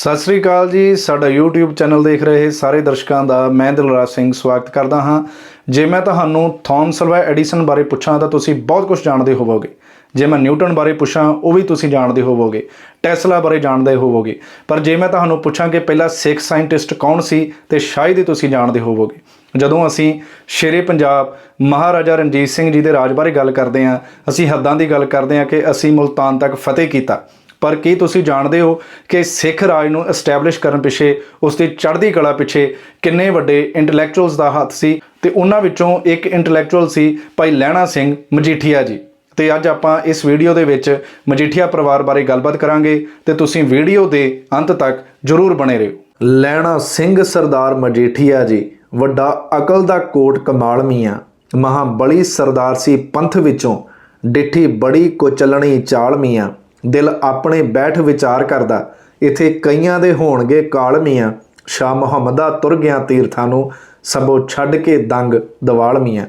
ਸਤਿ ਸ੍ਰੀ ਅਕਾਲ ਜੀ। ਸਾਡਾ YouTube channel ਦੇਖ ਰਹੇ ਸਾਰੇ ਦਰਸ਼ਕਾਂ ਦਾ ਮੈਂ ਦਿਲਰਾਜ ਸਿੰਘ ਸਵਾਗਤ ਕਰਦਾ ਹਾਂ। ਜੇ ਮੈਂ ਤੁਹਾਨੂੰ ਥੌਮਸ ਸਲਵਾ ਐਡੀਸਨ ਬਾਰੇ ਪੁੱਛਾਂ ਤਾਂ ਤੁਸੀਂ ਬਹੁਤ ਕੁਝ ਜਾਣਦੇ ਹੋਵੋਗੇ। ਜੇ ਮੈਂ ਨਿਊਟਨ ਬਾਰੇ ਪੁੱਛਾਂ, ਉਹ ਵੀ ਤੁਸੀਂ ਜਾਣਦੇ ਹੋਵੋਗੇ। ਟੈਸਲਾ ਬਾਰੇ ਜਾਣਦੇ ਹੋਵੋਗੇ। ਪਰ ਜੇ ਮੈਂ ਤੁਹਾਨੂੰ ਪੁੱਛਾਂ ਕਿ ਪਹਿਲਾ ਸਿੱਖ ਸਾਇੰਟਿਸਟ ਕੌਣ ਸੀ, ਤੇ ਸ਼ਾਇਦ ਹੀ ਤੁਸੀਂ ਜਾਣਦੇ ਹੋਵੋਗੇ। ਜਦੋਂ ਅਸੀਂ ਸ਼ੇਰੇ ਪੰਜਾਬ ਮਹਾਰਾਜਾ ਰਣਜੀਤ ਸਿੰਘ ਜੀ ਦੇ ਰਾਜ ਬਾਰੇ ਗੱਲ ਕਰਦੇ ਹਾਂ, ਅਸੀਂ ਹੱਦਾਂ ਦੀ ਗੱਲ ਕਰਦੇ ਹਾਂ ਕਿ ਅਸੀਂ ਮੁਲਤਾਨ ਤੱਕ ਫਤਿਹ ਕੀਤਾ। ਪਰ ਕੀ ਤੁਸੀਂ ਜਾਣਦੇ ਹੋ ਕਿ ਸਿੱਖ ਰਾਜ ਨੂੰ ਐਸਟੈਬਲਿਸ਼ ਕਰਨ ਪਿੱਛੇ ਉਸ ਦੀ ਚੜ੍ਹਦੀ ਕਲਾ ਪਿੱਛੇ ਕਿੰਨੇ ਵੱਡੇ ਇੰਟੈਲੈਕਚੁਅਲਸ ਦਾ ਹੱਥ ਸੀ ਤੇ ਉਹਨਾਂ ਵਿੱਚੋਂ ਇੱਕ ਇੰਟੈਲੈਕਚੁਅਲ ਸੀ ਭਾਈ ਲਹਿਣਾ ਸਿੰਘ ਮਜੀਠੀਆ ਜੀ। ਤੇ ਅੱਜ ਆਪਾਂ ਇਸ ਵੀਡੀਓ ਦੇ ਵਿੱਚ ਮਜੀਠੀਆ ਪਰਿਵਾਰ ਬਾਰੇ ਗੱਲਬਾਤ ਕਰਾਂਗੇ ਤੇ ਤੁਸੀਂ ਵੀਡੀਓ ਦੇ ਅੰਤ ਤੱਕ ਜ਼ਰੂਰ ਬਣੇ ਰਹੋ। ਲੈਣਾ ਸਿੰਘ ਸਰਦਾਰ ਮਜੀਠੀਆ ਜੀ, ਵੱਡਾ ਅਕਲ ਦਾ ਕੋਟ ਕਮਾਲ ਮੀਆਂ ਮਹਾ ਬੜੀ ਸਰਦਾਰ ਸੀ ਪੰਥ ਵਿੱਚੋਂ, ਡਿੱਠੀ ਬੜੀ ਕੁਚਲਣੀ ਚਾਲ ਮੀਆਂ। ਦਿਲ ਆਪਣੇ ਬੈਠ ਵਿਚਾਰ ਕਰਦਾ। ਇਥੇ ਕਈਆਂ ਦੇ ਹੋਣਗੇ ਕਾਲਮੀਆਂ ਸ਼ਾਹ ਮੁਹੰਮਦਾ ਤੁਰ ਗਿਆ ਤੀਰਥਾਂ ਨੂੰ। ਸਭੋ ਛੱਡ ਕੇ ਦੰਗ ਦਵਾਲਮੀਆਂ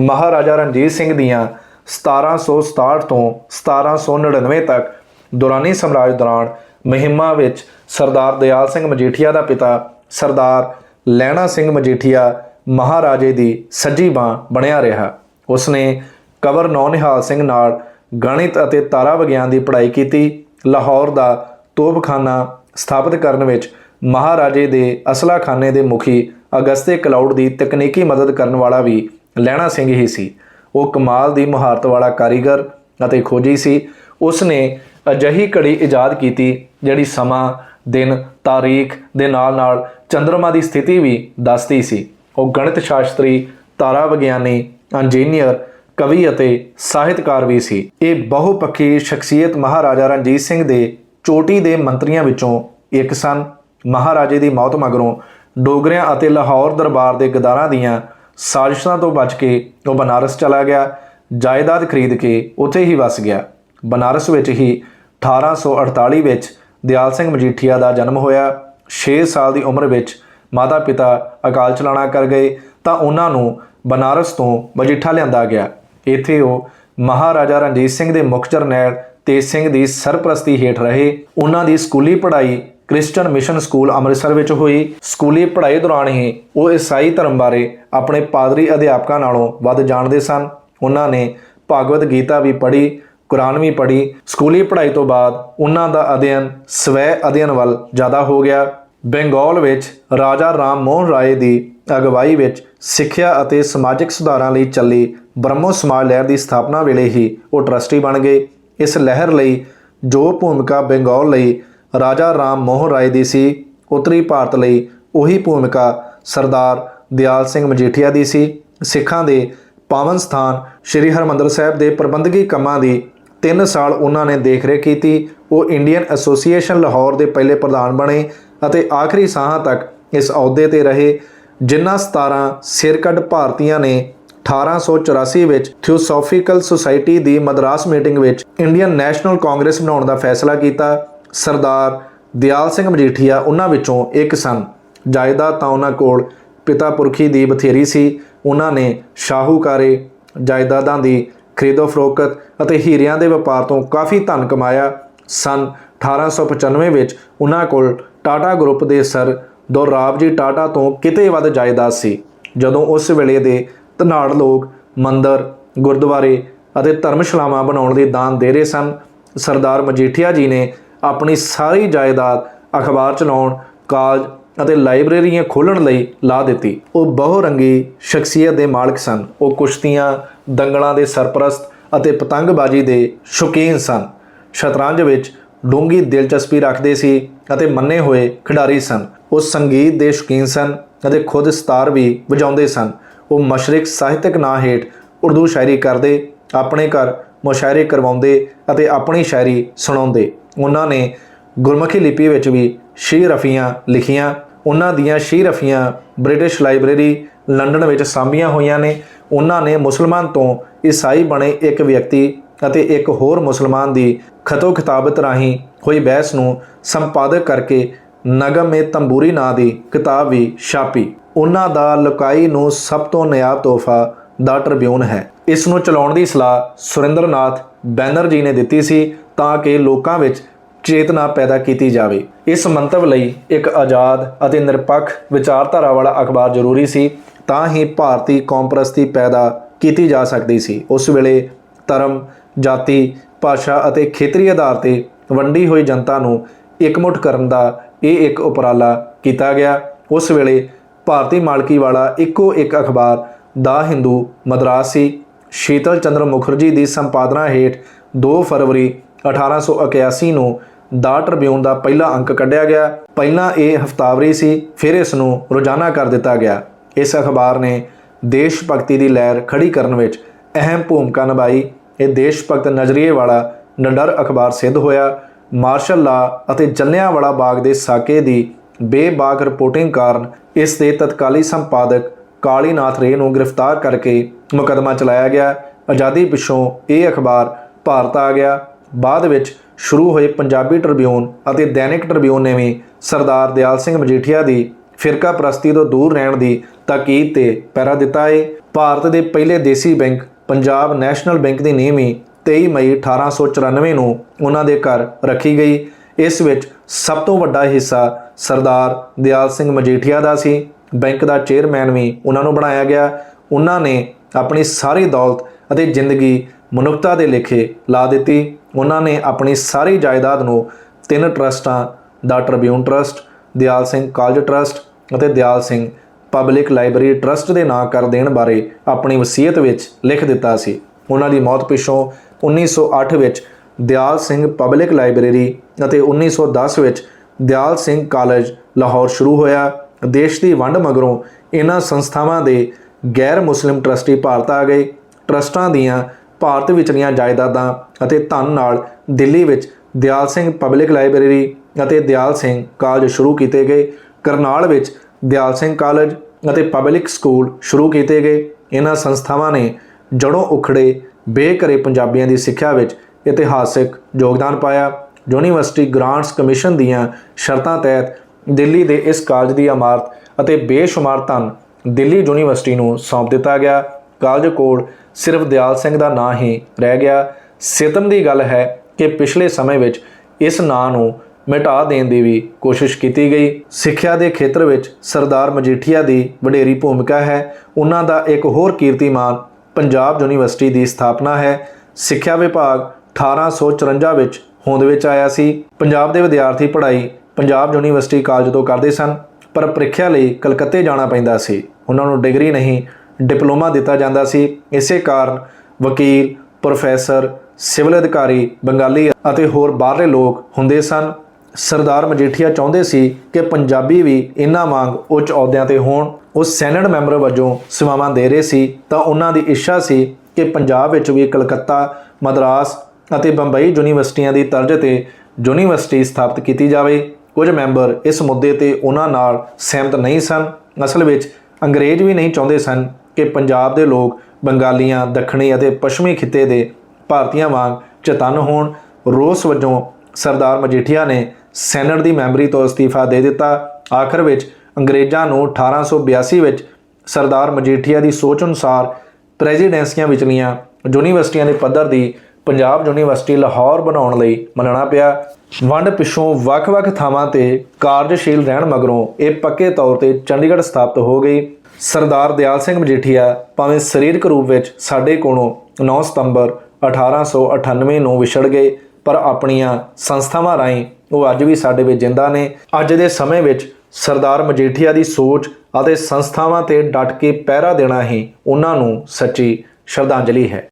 ਮਹਾਰਾਜਾ ਰਣਜੀਤ ਸਿੰਘ ਦੀਆਂ 1767 ਤੋਂ 1799 ਤੱਕ ਦੌਰਾਨੀ ਸਮਰਾਜ ਦੌਰਾਨ ਮਹਿਮਾ ਵਿੱਚ ਸਰਦਾਰ ਦਿਆਲ ਸਿੰਘ ਮਜੀਠੀਆ ਦਾ ਪਿਤਾ ਸਰਦਾਰ ਲੈਣਾ ਸਿੰਘ ਮਜੀਠੀਆ ਮਹਾਰਾਜੇ ਦੀ ਸੱਜੀ ਬਾਹ ਬਣਿਆ ਰਿਹਾ। ਉਸਨੇ ਕਵਰ ਨੌਨਿਹਾਲ ਸਿੰਘ ਨਾਲ ਗਣਿਤ ਅਤੇ ਤਾਰਾ ਵਿਗਿਆਨ ਦੀ ਪੜ੍ਹਾਈ ਕੀਤੀ, ਲਾਹੌਰ ਦਾ ਤੋਪਖਾਨਾ ਸਥਾਪਿਤ ਕਰਨ ਵਿੱਚ ਮਹਾਰਾਜੇ ਦੇ ਅਸਲਾਖਾਨੇ ਦੇ ਮੁਖੀ ਅਗਸਤੇ ਕਲਾਉਡ ਦੀ ਤਕਨੀਕੀ ਮਦਦ ਕਰਨ ਵਾਲਾ ਵੀ ਲੈਣਾ ਸਿੰਘ ਹੀ ਸੀ। ਉਹ ਕਮਾਲ ਦੀ ਮਹਾਰਤ ਵਾਲਾ ਕਾਰੀਗਰ ਅਤੇ ਖੋਜੀ ਸੀ। ਉਸਨੇ ਅਜਿਹੀ ਘੜੀ ਇਜਾਦ ਕੀਤੀ ਜਿਹੜੀ ਸਮਾਂ, ਦਿਨ, ਤਾਰੀਖ ਦੇ ਨਾਲ-ਨਾਲ ਚੰ드ਰਮਾ ਦੀ ਸਥਿਤੀ ਵੀ ਦੱਸਦੀ ਸੀ। ਉਹ ਗਣਿਤ ਸ਼ਾਸਤਰੀ, ਤਾਰਾ ਵਿਗਿਆਨੀ, ਇੰਜੀਨੀਅਰ ਕਵੀ ਅਤੇ ਸਾਹਿਤਕਾਰ ਵੀ ਸੀ। ਇਹ ਬਹੁਪੱਖੀ ਸ਼ਖਸੀਅਤ ਮਹਾਰਾਜਾ ਰਣਜੀਤ ਸਿੰਘ ਦੇ ਚੋਟੀ ਦੇ ਮੰਤਰੀਆਂ ਵਿੱਚੋਂ ਇੱਕ ਸਨ। ਮਹਾਰਾਜੇ ਦੀ ਮੌਤ ਮਗਰੋਂ ਡੋਗਰਿਆਂ ਅਤੇ ਲਾਹੌਰ ਦਰਬਾਰ ਦੇ ਗਦਾਰਾਂ ਦੀਆਂ ਸਾਜ਼ਿਸ਼ਾਂ ਤੋਂ ਬਚ ਕੇ ਉਹ ਬਨਾਰਸ ਚਲਾ ਗਿਆ। ਜਾਇਦਾਦ ਖਰੀਦ ਕੇ ਉੱਥੇ ਹੀ ਵਸ ਗਿਆ। ਬਨਾਰਸ ਵਿੱਚ ਹੀ 1848 ਵਿੱਚ ਦਿਆਲ ਸਿੰਘ ਮਜੀਠੀਆ ਦਾ ਜਨਮ ਹੋਇਆ। 6 ਸਾਲ ਦੀ ਉਮਰ ਵਿੱਚ ਮਾਤਾ-ਪਿਤਾ ਅਕਾਲ ਚਲਾਣਾ ਕਰ ਗਏ ਤਾਂ ਉਹਨਾਂ ਨੂੰ ਬਨਾਰਸ ਤੋਂ ਮਜੀਠਾ ਲਿਆਂਦਾ ਗਿਆ। ਇੱਥੇ ਉਹ ਮਹਾਰਾਜਾ ਰਣਜੀਤ ਸਿੰਘ ਦੇ ਮੁੱਖ ਜਰਨੈਲ ਤੇਜ ਸਿੰਘ ਦੀ ਸਰਪ੍ਰਸਤੀ ਹੇਠ ਰਹੇ। ਉਹਨਾਂ ਦੀ ਸਕੂਲੀ ਪੜ੍ਹਾਈ ਕ੍ਰਿਸਚੀਅਨ ਮਿਸ਼ਨ ਸਕੂਲ ਅੰਮ੍ਰਿਤਸਰ ਵਿੱਚ ਹੋਈ। ਸਕੂਲੀ ਪੜ੍ਹਾਈ ਦੌਰਾਨ ਹੀ ਉਹ ਈਸਾਈ ਧਰਮ ਬਾਰੇ ਆਪਣੇ ਪਾਦਰੀ ਅਧਿਆਪਕਾਂ ਨਾਲੋਂ ਵੱਧ ਜਾਣਦੇ ਸਨ। ਉਹਨਾਂ ਨੇ ਭਾਗਵਤ ਗੀਤਾ ਵੀ ਪੜ੍ਹੀ, ਕੁਰਾਨ ਵੀ ਪੜ੍ਹੀ। ਸਕੂਲੀ ਪੜ੍ਹਾਈ ਤੋਂ ਬਾਅਦ ਉਹਨਾਂ ਦਾ ਅਧਿਐਨ ਸਵੈ ਅਧਿਐਨ ਵੱਲ ਜ਼ਿਆਦਾ ਹੋ ਗਿਆ। ਬੰਗਾਲ ਵਿੱਚ ਰਾਜਾ ਰਾਮ ਮੋਹਨ ਰਾਏ ਦੀ ਅਗਵਾਈ ਵਿੱਚ ਸਿੱਖਿਆ ਅਤੇ ਸਮਾਜਿਕ ਸੁਧਾਰਾਂ ਲਈ ਚੱਲੀ ਬ੍ਰਹਮੋ ਸਮਾਜ ਲਹਿਰ ਦੀ ਸਥਾਪਨਾ ਵੇਲੇ ਹੀ ਉਹ ਟਰਸਟੀ ਬਣ ਗਏ। ਇਸ ਲਹਿਰ ਲਈ ਜੋ ਭੂਮਿਕਾ ਬੰਗਾਲ ਲਈ ਰਾਜਾ ਰਾਮ ਮੋਹਨ ਰਾਏ ਦੀ ਸੀ, ਉੱਤਰੀ ਭਾਰਤ ਲਈ ਉਹੀ ਭੂਮਿਕਾ ਸਰਦਾਰ ਦਿਆਲ ਸਿੰਘ ਮਜੀਠੀਆ ਦੀ ਸੀ। ਸਿੱਖਾਂ ਦੇ ਪਾਵਨ ਸਥਾਨ ਸ੍ਰੀ ਹਰਮੰਦਰ ਸਾਹਿਬ ਦੇ ਪ੍ਰਬੰਧਕੀ ਕੰਮਾਂ ਦੀ 3 ਸਾਲ ਉਹਨਾਂ ਨੇ ਦੇਖਰੇਖ ਕੀਤੀ। ਉਹ ਇੰਡੀਅਨ ਐਸੋਸੀਏਸ਼ਨ ਲਾਹੌਰ ਦੇ ਪਹਿਲੇ ਪ੍ਰਧਾਨ ਬਣੇ ਅਤੇ ਆਖਰੀ ਸਾਹਾਂ ਤੱਕ ਇਸ ਅਹੁਦੇ ਤੇ ਰਹੇ। ਜਿਨ੍ਹਾਂ 17 ਸਿਰਕੱਢ ਭਾਰਤੀਆਂ ਨੇ 1884 ਵਿੱਚ ਥਿਓਸੋਫੀਕਲ ਸੁਸਾਇਟੀ ਦੀ ਮਦਰਾਸ ਮੀਟਿੰਗ ਵਿੱਚ ਇੰਡੀਅਨ ਨੈਸ਼ਨਲ ਕਾਂਗਰਸ ਬਣਾਉਣ ਦਾ ਫੈਸਲਾ ਕੀਤਾ। ਸਰਦਾਰ ਦਿਆਲ ਸਿੰਘ ਮਜੀਠੀਆ ਉਹਨਾਂ ਵਿੱਚੋਂ ਇੱਕ ਸਨ। ਜਾਇਦਾਦ ਤਾਂ ਉਹਨਾਂ ਕੋਲ ਪਿਤਾ ਪੁਰਖੀ ਦੀ ਬਥੇਰੀ ਸੀ। ਉਹਨਾਂ ਨੇ ਸ਼ਾਹੂਕਾਰੇ, ਜਾਇਦਾਦਾਂ ਦੀ ਖਰੀਦੋ ਫਰੋਖਤ ਅਤੇ ਹੀਰਿਆਂ ਦੇ ਵਪਾਰ ਤੋਂ ਕਾਫੀ ਧਨ ਕਮਾਇਆ। ਸਨ 1895 ਵਿੱਚ ਉਹਨਾਂ ਕੋਲ ਟਾਟਾ ਗਰੁੱਪ ਦੇ ਸਰ ਦੋਰਾਬ ਜੀ ਟਾਟਾ ਤੋਂ ਕਿਤੇ ਵੱਧ ਜਾਇਦਾਦ ਸੀ। ਜਦੋਂ ਉਸ ਵੇਲੇ ਦੇ ਧਨਾੜ ਲੋਕ ਮੰਦਰ, ਗੁਰਦੁਆਰੇ ਅਤੇ ਧਰਮਸ਼ਾਲਾਵਾਂ ਬਣਾਉਣ ਦੀ ਦਾਨ ਦੇ ਰਹੇ ਸਨ, ਸਰਦਾਰ ਮਜੀਠੀਆ ਜੀ ਨੇ ਆਪਣੀ ਸਾਰੀ ਜਾਇਦਾਦ ਅਖਬਾਰ ਚਲਾਉਣ, ਕਾਲਜ ਅਤੇ ਲਾਇਬ੍ਰੇਰੀਆਂ ਖੋਲ੍ਹਣ ਲਈ ਲਾ ਦਿੱਤੀ। ਉਹ ਬਹੁ ਰੰਗੀ ਸ਼ਖਸੀਅਤ ਦੇ ਮਾਲਕ ਸਨ। ਉਹ ਕੁਸ਼ਤੀਆਂ, ਦੰਗਲਾਂ ਦੇ ਸਰਪ੍ਰਸਤ ਅਤੇ ਪਤੰਗਬਾਜ਼ੀ ਦੇ ਸ਼ੌਕੀਨ ਸਨ। ਸ਼ਤਰੰਜ ਵਿੱਚ ਡੂੰਗੀ ਦਿਲਚਸਪੀ ਰੱਖਦੇ ਸੀ ਅਤੇ ਮੰਨੇ ਹੋਏ ਖਿਡਾਰੀ ਸਨ। ਉਹ ਸੰਗੀਤ ਦੇ ਸ਼ੌਕੀਨ ਸਨ ਅਤੇ ਖੁਦ ਸਤਾਰ ਵੀ ਵਜਾਉਂਦੇ ਸਨ। ਉਹ ਮਸ਼ਰਕ ਸਾਹਿਤਕ ਨਾਂ ਹੇਠ ਉਰਦੂ ਸ਼ਾਇਰੀ ਕਰਦੇ, ਆਪਣੇ ਘਰ ਮੁਸ਼ਾਇਰੇ ਕਰਵਾਉਂਦੇ ਅਤੇ ਆਪਣੀ ਸ਼ਾਇਰੀ ਸੁਣਾਉਂਦੇ। ਉਹਨਾਂ ਨੇ ਗੁਰਮੁਖੀ ਲਿਪੀ ਵਿੱਚ ਵੀ ਸ਼ੀਰ ਰਫੀਆਂ ਲਿਖੀਆਂ। ਉਹਨਾਂ ਦੀਆਂ ਸ਼ੀਰ ਰਫੀਆਂ ਬ੍ਰਿਟਿਸ਼ ਲਾਇਬ੍ਰੇਰੀ ਲੰਡਨ ਵਿੱਚ ਸਾਂਭੀਆਂ ਹੋਈਆਂ ਨੇ। ਉਹਨਾਂ ਨੇ ਮੁਸਲਮਾਨ ਤੋਂ ਈਸਾਈ ਬਣੇ ਇੱਕ ਵਿਅਕਤੀ ਅਤੇ ਇੱਕ ਹੋਰ ਮੁਸਲਮਾਨ ਦੀ ਖਤੋ ਖਿਤਾਬਤ ਰਾਹੀਂ ਹੋਈ ਬਹਿਸ ਨੂੰ ਸੰਪਾਦਕ ਕਰਕੇ ਨਗਮ-ਏ ਤੰਬੂਰੀ ਨਾਂ ਦੀ ਕਿਤਾਬ ਵੀ ਛਾਪੀ। ਉਹਨਾਂ ਦਾ ਲੁਕਾਈ ਨੂੰ ਸਭ ਤੋਂ ਨਿਆਬ ਤੋਹਫਾ ਦਾ ਟ੍ਰਿਬਿਊਨ ਹੈ। ਇਸ ਨੂੰ ਚਲਾਉਣ ਦੀ ਸਲਾਹ ਸੁਰਿੰਦਰਨਾਥ ਬੈਨਰਜੀ ਨੇ ਦਿੱਤੀ ਸੀ ਤਾਂ ਕਿ ਲੋਕਾਂ ਵਿੱਚ ਚੇਤਨਾ ਪੈਦਾ ਕੀਤੀ ਜਾਵੇ। ਇਸ ਮੰਤਵ ਲਈ ਇੱਕ ਆਜ਼ਾਦ ਅਤੇ ਨਿਰਪੱਖ ਵਿਚਾਰਧਾਰਾ ਵਾਲਾ ਅਖਬਾਰ ਜ਼ਰੂਰੀ ਸੀ ਤਾਂ ਹੀ ਭਾਰਤੀ ਕੌਮਪ੍ਰਸਤੀ ਪੈਦਾ ਕੀਤੀ ਜਾ ਸਕਦੀ ਸੀ। ਉਸ ਵੇਲੇ ਧਰਮ, ਜਾਤੀ, ਭਾਸ਼ਾ ਅਤੇ ਖੇਤਰੀ ਆਧਾਰ ਤੇ ਵੰਡੀ ਹੋਈ ਜਨਤਾ ਨੂੰ ਇਕਮੁੱਠ ਕਰਨ ਦਾ ਇਹ ਇੱਕ ਉਪਰਾਲਾ ਕੀਤਾ ਗਿਆ। ਉਸ ਵੇਲੇ ਭਾਰਤੀ ਮਾਲਕੀ ਵਾਲਾ ਇੱਕੋ ਇੱਕ ਅਖਬਾਰ ਦਾ ਹਿੰਦੂ ਮਦਰਾਸ ਸੀ। ਸ਼ੀਤਲ ਚੰਦਰ ਮੁਖਰਜੀ ਦੀ ਸੰਪਾਦਨਾ ਹੇਠ 2 ਫਰਵਰੀ 1881 ਨੂੰ ਦਾ ਟ੍ਰਿਬਿਊਨ ਦਾ ਪਹਿਲਾ ਅੰਕ ਕੱਢਿਆ ਗਿਆ। ਪਹਿਲਾਂ ਇਹ ਹਫਤਾਵਰੀ ਸੀ, ਫਿਰ ਇਸ ਨੂੰ ਰੋਜ਼ਾਨਾ ਕਰ ਦਿੱਤਾ ਗਿਆ। ਇਸ ਅਖਬਾਰ ਨੇ ਦੇਸ਼ ਭਗਤੀ ਦੀ ਲਹਿਰ ਖੜੀ ਕਰਨ ਵਿੱਚ ਅਹਿਮ ਭੂਮਿਕਾ ਨਿਭਾਈ। ਇਹ ਦੇਸ਼ ਭਗਤ ਨਜ਼ਰੀਏ ਵਾਲਾ ਨਿਡਰ ਅਖਬਾਰ ਸਿੱਧ ਹੋਇਆ। ਮਾਰਸ਼ਲ ਲਾ ਅਤੇ ਜਲਿਆਂਵਾਲਾ ਬਾਗ ਦੇ ਸਾਕੇ ਦੀ ਬੇਬਾਕ ਰਿਪੋਰਟਿੰਗ ਕਾਰਨ ਇਸ ਦੇ ਤਤਕਾਲੀ ਸੰਪਾਦਕ ਕਾਲੀਨਾਥ ਰੇ ਨੂੰ ਗ੍ਰਿਫਤਾਰ ਕਰਕੇ ਮੁਕੱਦਮਾ ਚਲਾਇਆ ਗਿਆ। ਆਜ਼ਾਦੀ ਪਿੱਛੋਂ ਇਹ ਅਖਬਾਰ ਭਾਰਤ ਆ ਗਿਆ। ਬਾਅਦ ਵਿੱਚ ਸ਼ੁਰੂ ਹੋਏ ਪੰਜਾਬੀ ਟ੍ਰਿਬਿਊਨ ਅਤੇ ਦੈਨਿਕ ਟ੍ਰਿਬਿਊਨ ਨੇ ਵੀ ਸਰਦਾਰ ਦਿਆਲ ਸਿੰਘ ਮਜੀਠੀਆ ਦੀ ਫਿਰਕਾ ਪ੍ਰਸਤੀ ਤੋਂ ਦੂਰ ਰਹਿਣ ਦੀ ਤਾਕੀਦ ਤੇ ਪਹਿਰਾ ਦਿੱਤਾ ਹੈ ਭਾਰਤ ਦੇ ਪਹਿਲੇ ਦੇਸੀ ਬੈਂਕ, ਪੰਜਾਬ ਨੈਸ਼ਨਲ ਬੈਂਕ ਦੀ ਨੀਂਹ ਵੀ 23 ਮਈ 1894 ਨੂੰ ਉਹਨਾਂ ਦੇ ਘਰ ਰੱਖੀ ਗਈ। ਇਸ ਵਿੱਚ ਸਭ ਤੋਂ ਵੱਡਾ ਹਿੱਸਾ ਸਰਦਾਰ ਦਿਆਲ ਸਿੰਘ ਮਜੀਠੀਆ ਦਾ ਸੀ। ਬੈਂਕ ਦਾ ਚੇਅਰਮੈਨ ਵੀ ਉਹਨਾਂ ਨੂੰ ਬਣਾਇਆ ਗਿਆ। ਉਹਨਾਂ ਨੇ ਆਪਣੀ ਸਾਰੀ ਦੌਲਤ ਅਤੇ ਜ਼ਿੰਦਗੀ ਮਨੁੱਖਤਾ ਦੇ ਲੇਖੇ ਲਾ ਦਿੱਤੀ। ਉਹਨਾਂ ਨੇ ਆਪਣੀ ਸਾਰੀ ਜਾਇਦਾਦ ਨੂੰ ਤਿੰਨ ਟਰਸਟਾਂ ਦਾ Tribune trust, Dyal Singh college trust ਅਤੇ Dyal Singh public library trust ਦੇ ਨਾਂ ਕਰ ਦੇਣ ਬਾਰੇ ਆਪਣੀ ਵਸੀਅਤ ਵਿੱਚ ਲਿਖ ਦਿੱਤਾ ਸੀ। ਉਹਨਾਂ ਦੀ ਮੌਤ ਪਿੱਛੋਂ 1908 ਵਿੱਚ ਦਿਆਲ ਸਿੰਘ ਪਬਲਿਕ ਲਾਇਬ੍ਰੇਰੀ ਅਤੇ 1910 ਵਿੱਚ ਦਿਆਲ ਸਿੰਘ ਕਾਲਜ, ਲਾਹੌਰ ਸ਼ੁਰੂ ਹੋਇਆ। ਦੇਸ਼ ਦੀ ਵੰਡ ਮਗਰੋਂ ਇਹਨਾਂ ਸੰਸਥਾਵਾਂ ਦੇ ਗੈਰ ਮੁਸਲਿਮ ਟਰਸਟੀ ਭਾਰਤ ਆ ਗਏ। ਟਰਸਟਾਂ ਦੀਆਂ ਭਾਰਤ ਵਿਚਲੀਆਂ ਜਾਇਦਾਦਾਂ ਅਤੇ ਧਨ ਨਾਲ ਦਿੱਲੀ ਵਿੱਚ ਦਿਆਲ ਸਿੰਘ ਪਬਲਿਕ ਲਾਇਬ੍ਰੇਰੀ ਅਤੇ ਦਿਆਲ ਸਿੰਘ ਕਾਲਜ ਸ਼ੁਰੂ ਕੀਤੇ ਗਏ। ਕਰਨਾਲ ਵਿੱਚ ਦਿਆਲ ਸਿੰਘ ਕਾਲਜ ਅਤੇ ਪਬਲਿਕ ਸਕੂਲ ਸ਼ੁਰੂ ਕੀਤੇ ਗਏ। ਇਹਨਾਂ ਸੰਸਥਾਵਾਂ ਨੇ ਜੜੋਂ ਉਖੜੇ ਬੇਘਰੇ ਪੰਜਾਬੀਆਂ ਦੀ ਸਿੱਖਿਆ ਵਿੱਚ ਇਤਿਹਾਸਿਕ ਯੋਗਦਾਨ ਪਾਇਆ। ਯੂਨੀਵਰਸਿਟੀ ਗ੍ਰਾਂਟਸ ਕਮਿਸ਼ਨ ਦੀਆਂ ਸ਼ਰਤਾਂ ਤਹਿਤ ਦਿੱਲੀ ਦੇ ਇਸ ਕਾਲਜ ਦੀ ਇਮਾਰਤ ਅਤੇ ਬੇਸ਼ੁਮਾਰ ਧਨ ਦਿੱਲੀ ਯੂਨੀਵਰਸਿਟੀ ਨੂੰ ਸੌਂਪ ਦਿੱਤਾ ਗਿਆ। ਕਾਲਜ ਕੋਲ ਸਿਰਫ ਦਿਆਲ ਸਿੰਘ ਦਾ ਨਾਂ ਹੀ ਰਹਿ ਗਿਆ। ਸਿਤਮ ਦੀ ਗੱਲ ਹੈ ਕਿ ਪਿਛਲੇ ਸਮੇਂ ਵਿੱਚ ਇਸ ਨਾਂ ਨੂੰ ਮਿਟਾ ਦੇਣ ਦੀ ਵੀ ਕੋਸ਼ਿਸ਼ ਕੀਤੀ ਗਈ। ਸਿੱਖਿਆ ਦੇ ਖੇਤਰ ਵਿੱਚ ਸਰਦਾਰ ਮਜੀਠੀਆ ਦੀ ਵਡੇਰੀ ਭੂਮਿਕਾ ਹੈ। ਉਹਨਾਂ ਦਾ ਇੱਕ ਹੋਰ ਕੀਰਤੀਮਾਨ ਪੰਜਾਬ ਯੂਨੀਵਰਸਿਟੀ ਦੀ ਸਥਾਪਨਾ ਹੈ। ਸਿੱਖਿਆ ਵਿਭਾਗ 1854 ਵਿੱਚ ਹੋਂਦ ਵਿੱਚ ਆਇਆ ਸੀ। ਪੰਜਾਬ ਦੇ ਵਿਦਿਆਰਥੀ ਪੜ੍ਹਾਈ ਪੰਜਾਬ ਯੂਨੀਵਰਸਿਟੀ ਕਾਲਜ ਤੋਂ ਕਰਦੇ ਸਨ, ਪਰ ਪ੍ਰੀਖਿਆ ਲਈ ਕਲਕੱਤੇ ਜਾਣਾ ਪੈਂਦਾ ਸੀ। ਉਹਨਾਂ ਨੂੰ ਡਿਗਰੀ ਨਹੀਂ, ਡਿਪਲੋਮਾ ਦਿੱਤਾ ਜਾਂਦਾ ਸੀ। ਇਸੇ ਕਾਰਨ ਵਕੀਲ, ਪ੍ਰੋਫੈਸਰ, ਸਿਵਲ ਅਧਿਕਾਰੀ, ਬੰਗਾਲੀ ਅਤੇ ਹੋਰ ਬਾਹਰਲੇ ਲੋਕ ਹੁੰਦੇ ਸਨ। ਸਰਦਾਰ ਮਜੀਠੀਆ ਚਾਹੁੰਦੇ ਸੀ ਕਿ ਪੰਜਾਬੀ ਵੀ ਇਹਨਾਂ ਵਾਂਗ ਉੱਚ ਅਹੁਦਿਆਂ ਤੇ ਹੋਣ। ਉਹ ਸੈਨੇਟ ਮੈਂਬਰ ਵਜੋਂ ਸੇਵਾਵਾਂ ਦੇ ਰਹੇ ਸੀ। ਤਾਂ ਉਹਨਾਂ ਦੀ ਇੱਛਾ ਸੀ ਕਿ ਪੰਜਾਬ ਵਿੱਚ ਵੀ ਕਲਕੱਤਾ, ਮਦਰਾਸ ਅਤੇ ਬੰਬਈ ਯੂਨੀਵਰਸਿਟੀਆਂ ਦੀ ਤਰਜ਼ ਤੇ ਯੂਨੀਵਰਸਿਟੀ ਸਥਾਪਿਤ ਕੀਤੀ ਜਾਵੇ। ਕੁਝ ਮੈਂਬਰ ਇਸ ਮੁੱਦੇ ਤੇ ਉਹਨਾਂ ਨਾਲ ਸਹਿਮਤ ਨਹੀਂ ਸਨ। ਅਸਲ ਵਿੱਚ ਅੰਗਰੇਜ਼ ਵੀ ਨਹੀਂ ਚਾਹੁੰਦੇ ਸਨ ਕਿ ਪੰਜਾਬ ਦੇ ਲੋਕ ਬੰਗਾਲੀਆਂ, ਦੱਖਣੀ ਅਤੇ ਪੱਛਮੀ ਖਿੱਤੇ ਦੇ ਭਾਰਤੀਆਂ ਵਾਂਗ ਚਤਨ ਹੋਣ। ਰੋਸ ਵਜੋਂ ਸਰਦਾਰ ਮਜੀਠੀਆ ਨੇ ਸੈਨੇਟ ਦੀ ਮੈਂਬਰੀ ਤੋਂ ਅਸਤੀਫਾ ਦੇ ਦਿੱਤਾ। ਆਖਰ ਵਿੱਚ ਅੰਗਰੇਜ਼ਾਂ ਨੂੰ 1882 ਵਿੱਚ ਸਰਦਾਰ ਮਜੀਠੀਆ ਦੀ ਸੋਚ ਅਨੁਸਾਰ ਪ੍ਰੈਜ਼ੀਡੈਂਸੀਆਂ ਵਿਚਲੀਆਂ ਯੂਨੀਵਰਸਿਟੀਆਂ ਦੇ ਪੱਧਰ ਦੀ ਪੰਜਾਬ ਯੂਨੀਵਰਸਿਟੀ ਲਾਹੌਰ ਬਣਾਉਣ ਲਈ ਮੰਨਣਾ ਪਿਆ। ਵੰਡ ਪਿੱਛੋਂ ਵੱਖ-ਵੱਖ ਥਾਵਾਂ ਤੇ ਕਾਰਜਸ਼ੀਲ ਰਹਿਣ ਮਗਰੋਂ ਇਹ ਪੱਕੇ ਤੌਰ ਤੇ ਚੰਡੀਗੜ੍ਹ ਸਥਾਪਿਤ ਹੋ ਗਈ। ਸਰਦਾਰ ਦਿਆਲ ਸਿੰਘ ਮਜੀਠੀਆ ਭਾਵੇਂ ਸਰੀਰਕ ਰੂਪ ਵਿੱਚ ਸਾਡੇ ਕੋਲੋਂ 9 ਸਤੰਬਰ 1898 ਨੂੰ ਵਿਛੜ ਗਏ, ਪਰ ਆਪਣੀਆਂ ਸੰਸਥਾਵਾਂ ਰਾਹੀਂ ਉਹ ਅੱਜ ਵੀ ਸਾਡੇ ਵਿੱਚ ਜਿੰਦਾ ਨੇ। ਅੱਜ ਦੇ ਸਮੇਂ ਵਿੱਚ ਸਰਦਾਰ ਮਜੀਠੀਆ ਦੀ ਸੋਚ ਅਤੇ ਸੰਸਥਾਵਾਂ ਤੇ ਡਟ ਕੇ ਪਹਿਰਾ ਦੇਣਾ ਹੀ ਉਹਨਾਂ ਨੂੰ ਸੱਚੀ ਸ਼ਰਧਾਂਜਲੀ ਹੈ।